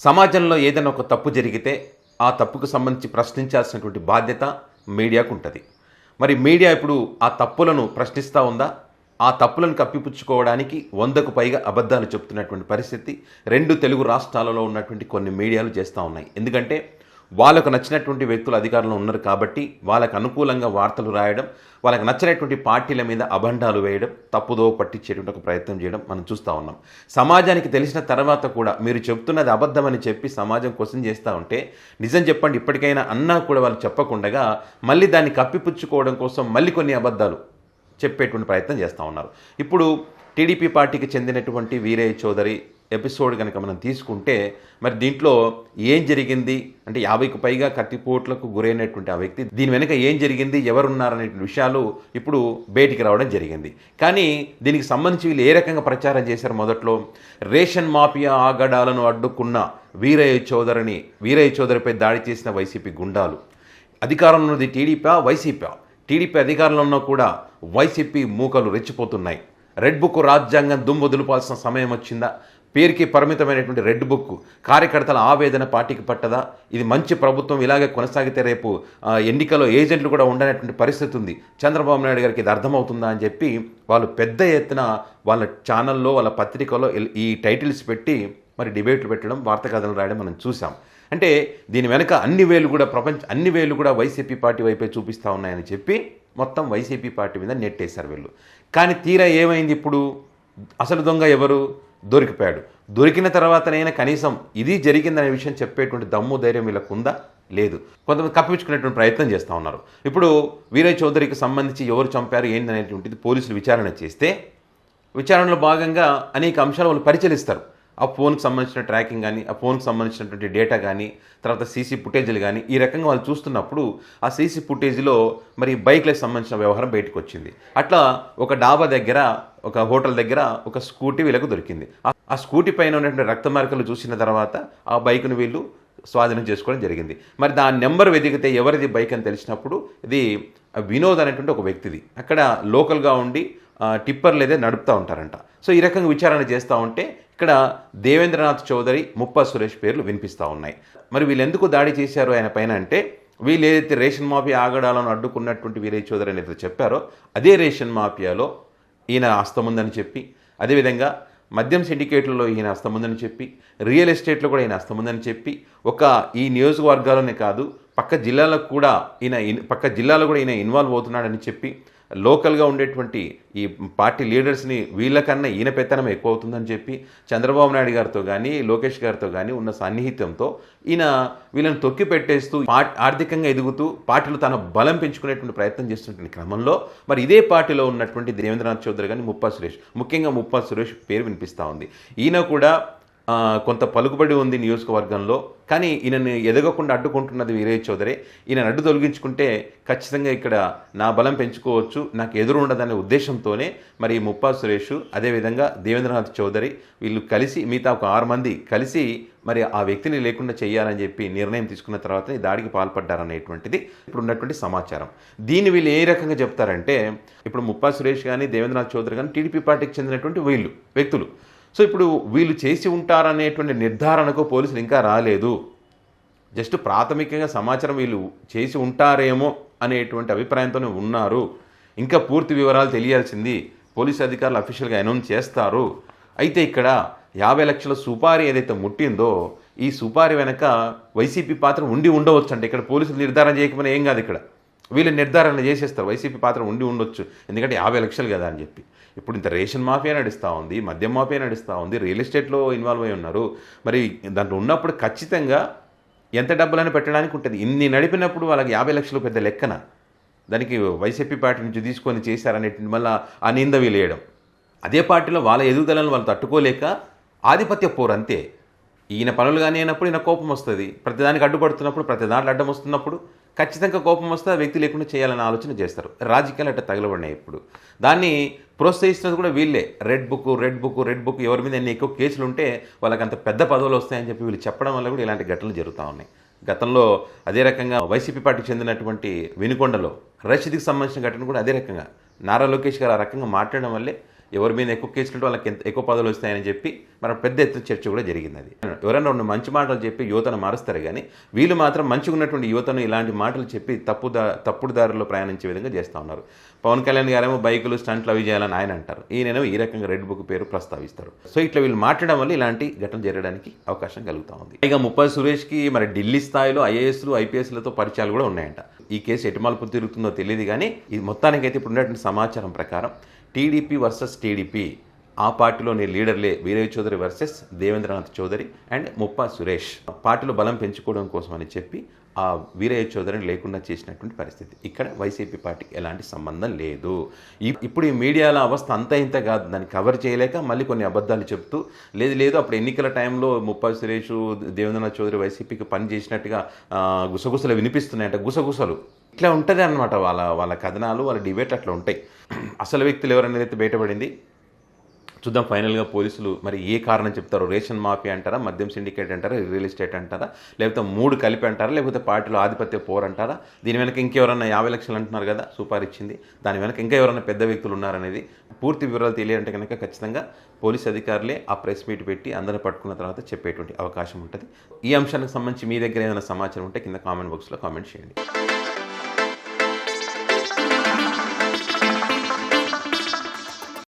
సమాజంలో ఏదైనా ఒక తప్పు జరిగితే ఆ తప్పుకు సంబంధించి ప్రశ్నించాల్సినటువంటి బాధ్యత మీడియాకు ఉంటుంది మరి మీడియా ఇప్పుడు ఆ తప్పులను ప్రశ్నిస్తూ ఉందా? ఆ తప్పులను కప్పిపుచ్చుకోవడానికి వందకు పైగా అబద్ధాలు చెప్తున్నటువంటి పరిస్థితి. రెండు తెలుగు రాష్ట్రాలలో ఉన్నటువంటి కొన్ని మీడియాలు చేస్తూ ఉన్నాయి. ఎందుకంటే వాళ్ళకు నచ్చినటువంటి వ్యక్తులు అధికారంలో ఉన్నారు కాబట్టి వాళ్ళకు అనుకూలంగా వార్తలు రాయడం వాళ్ళకి నచ్చినటువంటి పార్టీల మీద అభండాలు వేయడం తప్పుదో పట్టించేటువంటి ఒక ప్రయత్నం చేయడం మనం చూస్తూ ఉన్నాం. సమాజానికి తెలిసిన తర్వాత కూడా మీరు చెప్తున్నది అబద్ధమని చెప్పి సమాజం క్వశ్చన్ చేస్తూ ఉంటే నిజం చెప్పండి ఇప్పటికైనా అన్నా కూడా వాళ్ళు చెప్పకుండగా మళ్ళీ దాన్ని కప్పిపుచ్చుకోవడం కోసం మళ్ళీ కొన్ని అబద్ధాలు చెప్పేటువంటి ప్రయత్నం చేస్తూ ఉన్నారు. ఇప్పుడు టీడీపీ పార్టీకి చెందినటువంటి వీరయ్య చౌదరి ఎపిసోడ్ కనుక మనం తీసుకుంటే మరి దీంట్లో ఏం జరిగింది? అంటే యాభైకి పైగా కత్తిపోట్లకు గురైనటువంటి ఆ వ్యక్తి దీని వెనుక ఏం జరిగింది? ఎవరున్నారనేటువంటి విషయాలు ఇప్పుడు బయటికి రావడం జరిగింది. కానీ దీనికి సంబంధించి వీళ్ళు ఏ రకంగా ప్రచారం చేశారు మొదట్లో? రేషన్ మాఫియా ఆగడాలను అడ్డుకున్న వీరయ్య చౌదరిని వీరయ్య చౌదరిపై దాడి చేసిన వైసీపీ గుండాలు. అధికారంలో ఉన్నది టీడీపీ వైసీపీ. టీడీపీ అధికారంలో ఉన్నా కూడా వైసీపీ మూకలు రెచ్చిపోతున్నాయి. రెడ్ బుక్ రాజ్యాంగం దుమ్ము దులుపాల్సిన సమయం వచ్చిందా? పేరుకి పరిమితమైనటువంటి రెడ్ బుక్. కార్యకర్తల ఆవేదన పార్టీకి పట్టదా? ఇది మంచి ప్రభుత్వం ఇలాగే కొనసాగితే రేపు ఎన్నికలో ఎన్నికల్లో ఏజెంట్లు కూడా ఉండనటువంటి పరిస్థితి ఉంది. చంద్రబాబు నాయుడు గారికి ఇది అర్థమవుతుందా అని చెప్పి వాళ్ళు పెద్ద ఎత్తున వాళ్ళ ఛానల్లో వాళ్ళ పత్రికలో ఈ టైటిల్స్ పెట్టి మరి డిబేట్లు పెట్టడం వార్త కథలు రాయడం మనం చూసాం అంటే దీని వెనక అన్ని వేలు కూడా ప్రపంచ అన్ని వేలు కూడా వైసీపీ పార్టీ వైపే చూపిస్తూ ఉన్నాయని చెప్పి మొత్తం వైసీపీ పార్టీ మీద నెట్టేశారు వీళ్ళు. కానీ తీరా ఏమైంది ఇప్పుడు? అసలు దొంగ ఎవరు? దొరికిపోయాడు. దొరికిన తర్వాతనైనా కనీసం ఇది జరిగిందనే విషయం చెప్పేటువంటి దమ్ము ధైర్యం వీళ్ళకు ఉందా లేదు. కొంతమంది కప్పించుకునేటువంటి ప్రయత్నం చేస్తూ ఉన్నారు. ఇప్పుడు వీరయ్య చౌదరికి సంబంధించి ఎవరు చంపారు ఏంటనేటువంటిది పోలీసులు విచారణ చేస్తే విచారణలో భాగంగా అనేక అంశాలు వాళ్ళు పరిశీలిస్తారు. ఆ ఫోన్కి సంబంధించిన ట్రాకింగ్ కానీ ఆ ఫోన్కి సంబంధించినటువంటి డేటా కానీ తర్వాత సీసీ ఫుటేజీలు కానీ ఈ రకంగా వాళ్ళు చూస్తున్నప్పుడు ఆ సీసీ ఫుటేజీలో మరి బైక్లకు సంబంధించిన వ్యవహారం బయటకు వచ్చింది అట్లా ఒక డాబా దగ్గర ఒక హోటల్ దగ్గర ఒక స్కూటీ వీళ్ళకు దొరికింది. ఆ- స్కూటీ పైన ఉన్నటువంటి రక్త మార్కలు చూసిన తర్వాత ఆ బైక్ను వీళ్ళు స్వాధీనం చేసుకోవడం జరిగింది. మరి దాని నెంబర్ వెతికితే ఎవరిది బైక్ అని తెలిసినప్పుడు ఇది వినోద్ అనేటువంటి ఒక వ్యక్తిది. అక్కడ లోకల్గా ఉండి టిప్పర్ టిప్పర్లు ఏదో నడుపుతూ ఉంటారంట. సో ఈ రకంగా విచారణ చేస్తూ ఉంటే ఇక్కడ దేవేంద్రనాథ్ చౌదరి ముప్పా సురేష్ పేర్లు వినిపిస్తూ ఉన్నాయి. మరి వీళ్ళు ఎందుకు దాడి చేశారు ఆయన పైన అంటే వీళ్ళు ఏదైతే రేషన్ మాఫియా ఆగడాలను అడ్డుకున్నటువంటి వీరయ్య చౌదరి అనేది చెప్పారో అదే రేషన్ మాఫియాలో ఈయన హస్తముందని చెప్పి అదేవిధంగా మద్యం సిండికేట్లలో ఈయన హస్తముందని చెప్పి రియల్ ఎస్టేట్లో కూడా ఈయన హస్తముందని చెప్పి ఒక ఈ నియోజకవర్గాల్లోనే కాదు పక్క జిల్లాలకు కూడా ఈయన పక్క జిల్లాలో కూడా ఈయన ఇన్వాల్వ్ అవుతున్నాడని చెప్పి లోకల్గా ఉండేటువంటి ఈ పార్టీ లీడర్స్ని వీళ్ళకన్నా ఈయన పెత్తనం ఎక్కువ అవుతుందని చెప్పి చంద్రబాబు నాయుడు గారితో కానీ లోకేష్ గారితో కానీ ఉన్న సన్నిహితంతో ఈయన వీళ్ళని తొక్కి పెట్టేస్తూ ఆర్థికంగా ఎదుగుతూ పార్టీలు తన బలం పెంచుకునేటువంటి ప్రయత్నం చేస్తున్నటువంటి క్రమంలో మరి ఇదే పార్టీలో ఉన్నటువంటి దేవేంద్రనాథ్ చౌదరి కానీ ముప్పా సురేష్ ముఖ్యంగా ముప్పా సురేష్ పేరు వినిపిస్తూ ఉంది. ఈయన కూడా కొంత పలుకుబడి ఉంది నియోజకవర్గంలో. కానీ ఈయనని ఎదగకుండా అడ్డుకుంటున్నది వీరయ్య చౌదరి. ఈయన అడ్డు తొలగించుకుంటే ఖచ్చితంగా ఇక్కడ నా బలం పెంచుకోవచ్చు నాకు ఎదురు ఉండదనే ఉద్దేశంతోనే మరి ముప్పా సురేష్ అదేవిధంగా దేవేంద్రనాథ్ చౌదరి వీళ్ళు కలిసి మిగతా ఒక ఆరు మంది కలిసి మరి ఆ వ్యక్తిని లేకుండా చేయాలని చెప్పి నిర్ణయం తీసుకున్న తర్వాత ఈ దాడికి పాల్పడ్డారనేటువంటిది ఇప్పుడు ఉన్నటువంటి సమాచారం. దీన్ని వీళ్ళు ఏ రకంగా చెప్తారంటే ఇప్పుడు ముప్పా సురేష్ కానీ దేవేంద్రనాథ్ చౌదరి కానీ టీడీపీ పార్టీకి చెందినటువంటి వీళ్ళు వ్యక్తులు. సో ఇప్పుడు వీళ్ళు చేసి ఉంటారనేటువంటి నిర్ధారణకు పోలీసులు ఇంకా రాలేదు. జస్ట్ ప్రాథమికంగా సమాచారం వీళ్ళు చేసి ఉంటారేమో అనేటువంటి అభిప్రాయంతోనే ఉన్నారు. ఇంకా పూర్తి వివరాలు తెలియాల్సింది పోలీసు అధికారులు అఫీషియల్గా అనౌన్స్ చేస్తారు. అయితే ఇక్కడ యాభై లక్షల సుపారీ ఏదైతే ముట్టిందో ఈ సుపారీ వెనక వైసీపీ పాత్ర ఉండి ఉండవచ్చు అంటే ఇక్కడ పోలీసులు నిర్ధారణ చేయకపోయినా ఏం కాదు ఇక్కడ. వీళ్ళు నిర్ధారణ చేసేస్తారు. వైసీపీ పాత్ర ఉండి ఉండొచ్చు. ఎందుకంటే యాభై లక్షలు కదా అని చెప్పి. ఇప్పుడు ఇంత రేషన్ మాఫియా నడుస్తూ ఉంది మద్యం మాఫియా నడుస్తూ ఉంది రియల్ ఎస్టేట్లో ఇన్వాల్వ్ అయి ఉన్నారు. మరి దాంట్లో ఉన్నప్పుడు ఖచ్చితంగా ఎంత డబ్బులని పెట్టడానికి ఉంటుంది. ఇన్ని నడిపినప్పుడు వాళ్ళకి యాభై లక్షలు పెద్ద లెక్కన. దానికి వైసీపీ పార్టీ నుంచి తీసుకొని చేశారనేటువంటి మళ్ళీ ఆ నింద వీలేయడం. అదే పార్టీలో వాళ్ళ ఎదుగుదలను వాళ్ళు తట్టుకోలేక ఆధిపత్య పోరు అంతే. ఈయన పనులు కానీ అయినప్పుడు ఈయన కోపం వస్తుంది. ప్రతిదానికి అడ్డుపడుతున్నప్పుడు ప్రతి దాంట్లో అడ్డం వస్తున్నప్పుడు ఖచ్చితంగా కోపం వస్తే ఆ వ్యక్తి లేకుండా చేయాలని ఆలోచన చేస్తారు. రాజకీయాలు అట్ట తగలబడినాయి ఇప్పుడు. దాన్ని ప్రోత్సహిస్తున్నది కూడా వీళ్ళే. Red book red book red book ఎవరి మీద ఎన్ని ఎక్కువ కేసులు ఉంటే వాళ్ళకి అంత పెద్ద పదవులు వస్తాయని చెప్పి వీళ్ళు చెప్పడం వల్ల కూడా ఇలాంటి ఘటనలు జరుగుతూ ఉన్నాయి. గతంలో అదే రకంగా వైసీపీ పార్టీకి చెందినటువంటి వినుకొండలో రషీద్కి సంబంధించిన ఘటన కూడా అదే రకంగా. నారా లోకేష్ గారు ఆ రకంగా మాట్లాడడం వల్లే ఎవరి మీద ఎక్కువ కేసులు ఉంటే వాళ్ళకి ఎంత ఎక్కువ పదవులు వస్తాయని చెప్పి మన పెద్ద ఎత్తున చర్చ కూడా జరిగింది అది. ఎవరైనా రెండు మంచి మాటలు చెప్పి యువతను మారుస్తారు కానీ వీళ్ళు మాత్రం మంచిగా ఉన్నటువంటి యువతను ఇలాంటి మాటలు చెప్పి తప్పు దా తప్పుడు దారిలో ప్రయాణించే విధంగా చేస్తూ ఉన్నారు. పవన్ కళ్యాణ్ గారేమో బైకులు స్టంట్లు అవి చేయాలని ఆయన అంటారు. ఈయనేమో ఈ రకంగా రెడ్ బుక్ పేరు ప్రస్తావిస్తారు. సో ఇట్లా వీళ్ళు మాట్లాడడం వల్ల ఇలాంటి ఘటన జరగడానికి అవకాశం కలుగుతూ ఉంది. ఇక ముప్పై సురేష్కి మరి ఢిల్లీ స్థాయిలో ఐఏఎస్లు ఐపీఎస్లతో పరిచయాలు కూడా ఉన్నాయంట. ఈ కేసు ఎటుమలుపు తిరుగుతుందో తెలియదు కానీ ఇది మొత్తానికైతే ఇప్పుడు ఉన్నటువంటి సమాచారం ప్రకారం టీడీపీ వర్సెస్ టీడీపీ. ఆ పార్టీలోని లీడర్లే వీరయ్య చౌదరి వర్సెస్ దేవేంద్రనాథ్ చౌదరి అండ్ ముప్పా సురేష్. పార్టీలో బలం పెంచుకోవడం కోసం అని చెప్పి ఆ వీరయ్య చౌదరిని లేకుండా చేసినటువంటి పరిస్థితి. ఇక్కడ వైసీపీ పార్టీకి ఎలాంటి సంబంధం లేదు. ఇప్పుడు ఈ మీడియాలో అవస్థ అంత ఇంత కాదు. దాన్ని కవర్ చేయలేక మళ్ళీ కొన్ని అబద్ధాలు చెప్తూ లేదు లేదు అప్పుడు ఎన్నికల టైంలో ముప్పా సురేష్ దేవేంద్రనాథ్ చౌదరి వైసీపీకి పని చేసినట్టుగా గుసగుసలు వినిపిస్తున్నాయంట. గుసగుసలు. ఇట్లా ఉంటుంది అనమాట వాళ్ళ వాళ్ళ కథనాలు వాళ్ళ డిబేట్ అట్లా ఉంటాయి. అసలు వ్యక్తులు ఎవరనేది అయితే బయటపడింది? చూద్దాం ఫైనల్గా పోలీసులు మరి ఏ కారణం చెప్తారో. రేషన్ మాఫియా అంటారా? మద్యం సిండికేట్ అంటారా? రియల్ ఎస్టేట్ అంటారా? లేకపోతే మూడు కలిపి అంటారా? లేకపోతే పార్టీలో ఆధిపత్య పోర్ అంటారా? దీని వెనక ఇంకెవరన్నా యాభై లక్షలు అంటున్నారు కదా సూపర్ ఇచ్చింది. దాని వెనక ఇంకా ఎవరైనా పెద్ద వ్యక్తులు ఉన్నారనేది పూర్తి వివరాలు తెలియాలంటే కనుక ఖచ్చితంగా పోలీస్ అధికారులే ఆ ప్రెస్ మీట్ పెట్టి అందరిని పట్టుకున్న తర్వాత చెప్పేటువంటి అవకాశం ఉంటుంది. ఈ అంశానికి సంబంధించి మీ దగ్గర ఏదైనా సమాచారం ఉంటే కింద కామెంట్ బాక్స్లో కామెంట్ చేయండి.